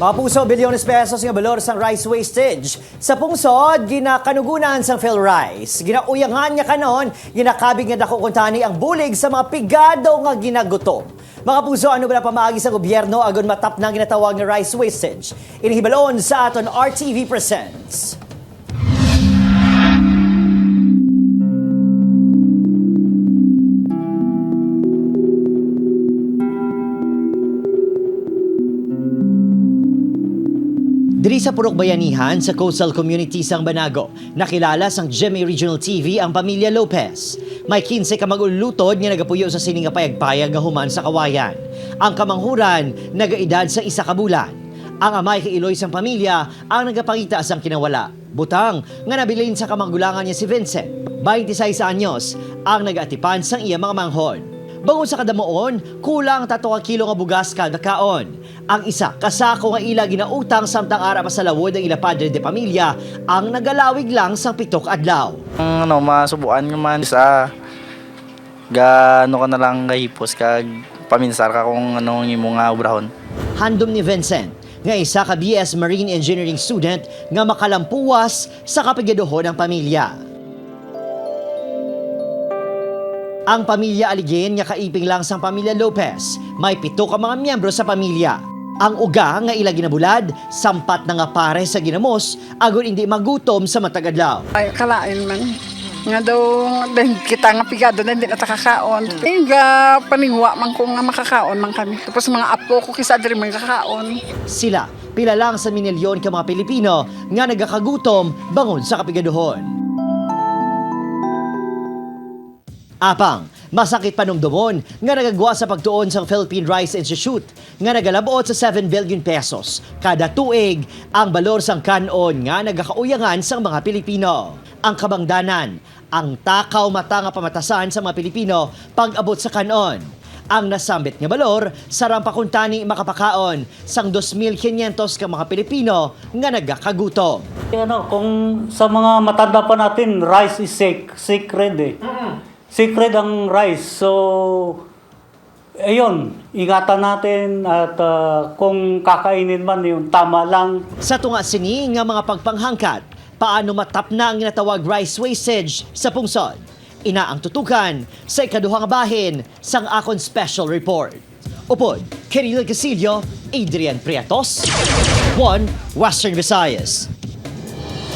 Mga puso, bilyones pesos nga balor sang rice wastage. Sa pungsod, ginakanugunan sang PhilRice. Ginauyangan niya kanon, ginakabig nga dako kuntani ang bulig sa mga pigado nga ginagutom. Mga puso, ano ba pamaagi sa gobyerno agon matap na ginatawag nga rice wastage? Inihibalon sa aton RTV Presents. Diri sa Purok Bayanihan sa Coastal Community sang Banago, nakilala sang GMA Regional TV ang pamilya Lopez. May 15 ka magulutod nga nagapuyo sa sining nga payag-payag nga human sa kawayan. Ang kamanghuran nagaedad sa isa ka bulan. Ang amay kay Iloy sang pamilya ang nagapangita sang kinawala. Butang nga nabilin sa kamanggulangan niya si Vincent, 26 anyos, ang nagatipan sang iya mga manghon. Bangon sa kadamoon, kulang tato ka kilo nga bugas kada kaon. Ang isa, kasako nga ila ginautang samtang ara pa sa lawod ng ila padre de pamilya, ang nagalawig lang sang pitok adlaw. Ang ano, masubuan nga man sa ga ano ka na lang gahipos kag paminsar ka kung ano yung mga obrahon. Handom ni Vincent, nga isa ka BS Marine Engineering student nga makalampuwas sa kapigadohon ng pamilya. Ang pamilya Aligin nga kaiping lang sang pamilya Lopez, may pito ka mga miyembro sa pamilya. Ang uga nga ila ginabulad, sampat na nga pare sa ginamos, agon hindi magutom sa matagadlaw. Ay, kalain man. Nga daw, dahil kita nga pigado na hindi na takakaon. Eh, ga panigwa man ko nga makakaon man kami. Tapos mga apo ko kisa diri man kakaon. Sila, pila lang sa minilyon ka mga Pilipino nga nagakagutom bangon sa kapigaduhon. Apang, masakit panumdumon nga nagagwa sa pagtuon sa Philippine Rice Institute nga nagalabot sa 7 billion pesos kada tuig ang balor sang kanon nga nagakauyangan sang mga Pilipino. Ang kabangdanan, ang takaw mata nga pamatasan sa mga Pilipino pag-abot sa kanon ang nasambit nga balor sa rampakuntani makapakaon sang 2,500 ka mga Pilipino nga nagakagutom. Ano, kung sa mga matanda pa natin, rice is sac- sacred eh. Sacred ang rice. So, ayun, ingatan natin at ah, kung kakainin man yung tama lang. Sa tunga sini nga mga pagpanghangkat, paano matap na ang ginatawag rice wastage sa pungsod? Ina ang tutukan sa ikaduhang bahin sang akon special report. Upod, Kiril Casillo, Adrian Priatos, 1 Western Visayas.